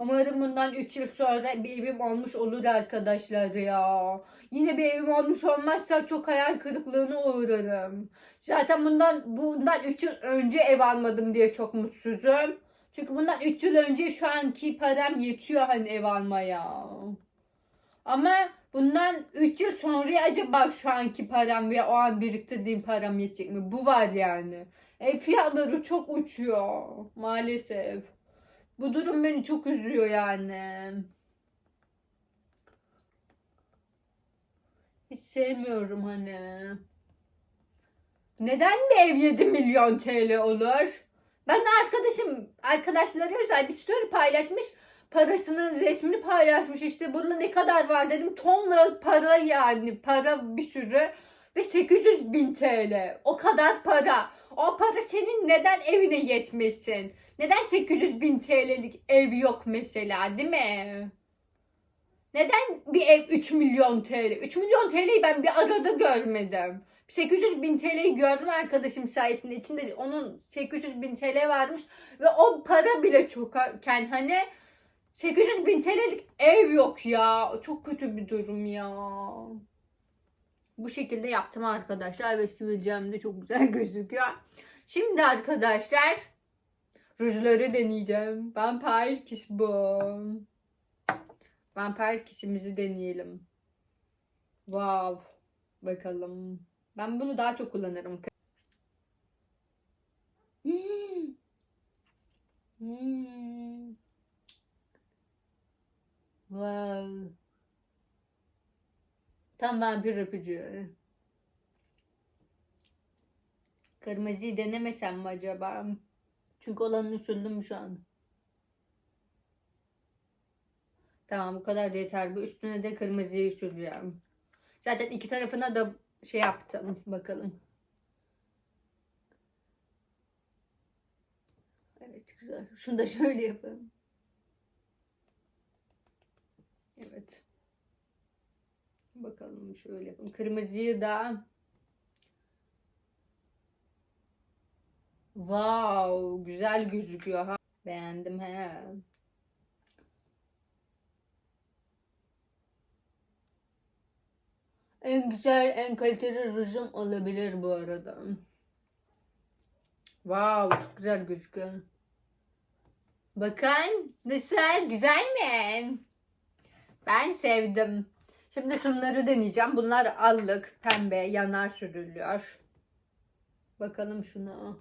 Umarım bundan 3 yıl sonra bir evim olmuş olur arkadaşlar ya. Yine bir evim olmuş olmazsa çok hayal kırıklığına uğrarım. Zaten bundan bundan 3 yıl önce ev almadım diye çok mutsuzum. Çünkü bundan 3 yıl önce şu anki param yetiyor hani ev almaya. Ama bundan 3 yıl sonra acaba şu anki param veya o an biriktirdiğim param yetecek mi? Bu var yani. Ev fiyatları çok uçuyor maalesef. Bu durum beni çok üzüyor yani. Hiç sevmiyorum hani. Neden bir ev 7 milyon TL olur? Ben de arkadaşım, arkadaşlara özel bir story paylaşmış. Parasının resmini paylaşmış. İşte burada ne kadar var dedim. Tonla para yani. Para bir sürü. Ve 800 bin TL. O kadar para. O para senin neden evine yetmesin? Neden 800 bin TL'lik ev yok mesela değil mi? Neden bir ev 3 milyon TL? 3 milyon TL'yi ben bir arada görmedim. 800 bin TL'yi gördüm arkadaşım sayesinde. İçinde onun 800 bin TL varmış. Ve o para bile çokken hani 800 bin TL'lik ev yok ya. Çok kötü bir durum ya. Bu şekilde yaptım arkadaşlar ve sivilcem de çok güzel gözüküyor. Şimdi arkadaşlar rujları deneyeceğim. Vampire Kiss bu. Vampire Kiss'imizi deneyelim. Wow. Bakalım. Ben bunu daha çok kullanırım. Hmm. Hmm. Wow. Tam vampir öpücüğü. Kırmızıyı denemesem mi acaba? Çünkü olanını sürdüm şu an. Tamam bu kadar yeter. Bu üstüne de kırmızıyı süreceğim. Zaten iki tarafına da şey yaptım. Bakalım. Evet güzel. Şunu da şöyle yapalım. Evet. Bakalım şöyle yapalım. Kırmızıyı da Wow, güzel gözüküyor ha. Beğendim he. En güzel, en kaliteli rujum olabilir bu arada. Wow, çok güzel gözüküyor. Bakın, nasıl? Güzel mi? Ben sevdim. Şimdi şunları deneyeceğim. Bunlar allık, pembe, yanar sürülüyor. Bakalım şuna.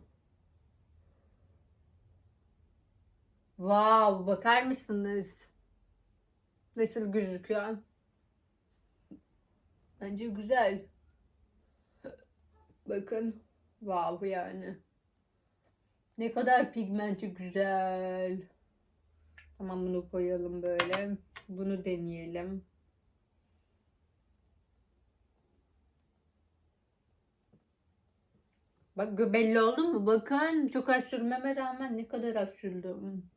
Wow, bakar mısınız? Nasıl gözüküyor? Bence güzel. Bakın. Wow yani. Ne kadar pigmenti güzel. Tamam bunu koyalım böyle. Bunu deneyelim. Bak belli oldu mu? Bakın çok az sürmeme rağmen ne kadar az sürdüm.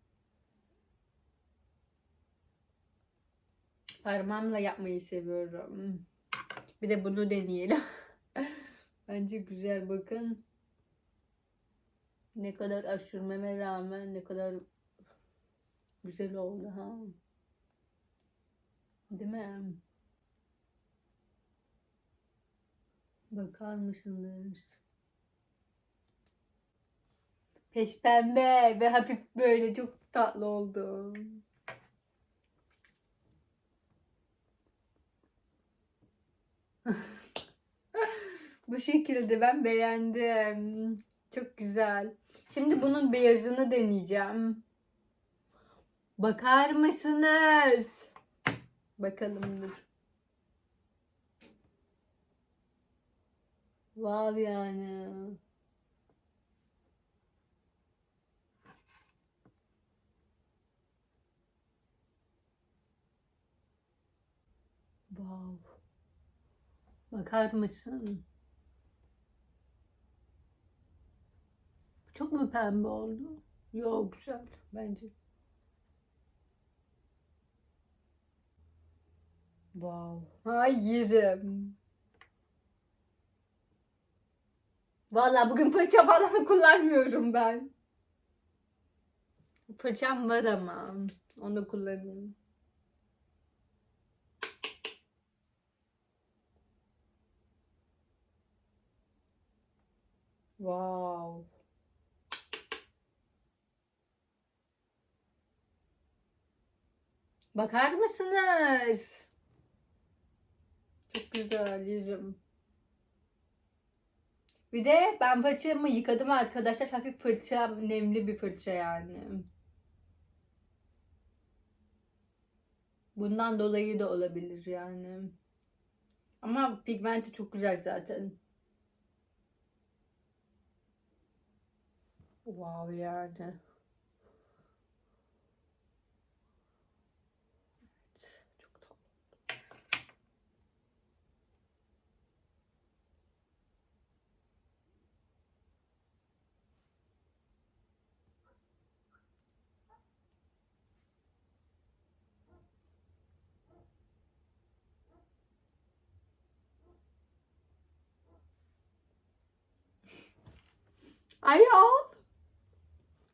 Parmağımla yapmayı seviyorum. Bir de bunu deneyelim. Bence güzel bakın. Ne kadar az sürmeme rağmen ne kadar güzel oldu ha. Değil mi? Bakar mısınız? Peş pembe ve hafif böyle çok tatlı oldu. Bu şekilde ben beğendim. Çok güzel. Şimdi bunun beyazını deneyeceğim. Bakar mısınız? Bakalım dur. Wow yani. Wow. Bakar mısın? Çok mu pembe oldu? Yok güzel bence. Wow. Hayırım. Valla bugün fırça falan kullanmıyorum ben. Fırçam var ama. Onu kullanayım. Wow. Bakar mısınız? Çok güzel yüzüm. Bir de ben fırçamı yıkadım arkadaşlar. Hafif fırça, nemli bir fırça yani. Bundan dolayı da olabilir yani. Ama pigmenti çok güzel zaten. Wow yani. Evet, çok tatlı.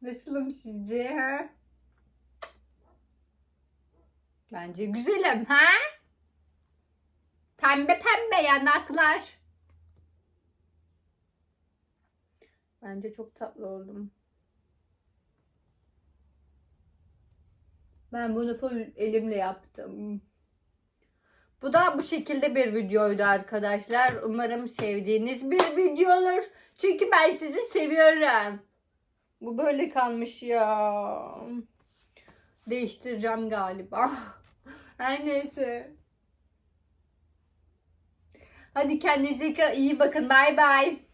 Nasılım sizce ha? Bence güzelim ha? Pembe pembe yanaklar. Bence çok tatlı oldum. Ben bunu full elimle yaptım. Bu da bu şekilde bir videoydu arkadaşlar. Umarım sevdiğiniz bir video olur. Çünkü ben sizi seviyorum. Bu böyle kalmış ya. Değiştireceğim galiba. Her neyse. Hadi kendinize iyi bakın. Bay bay.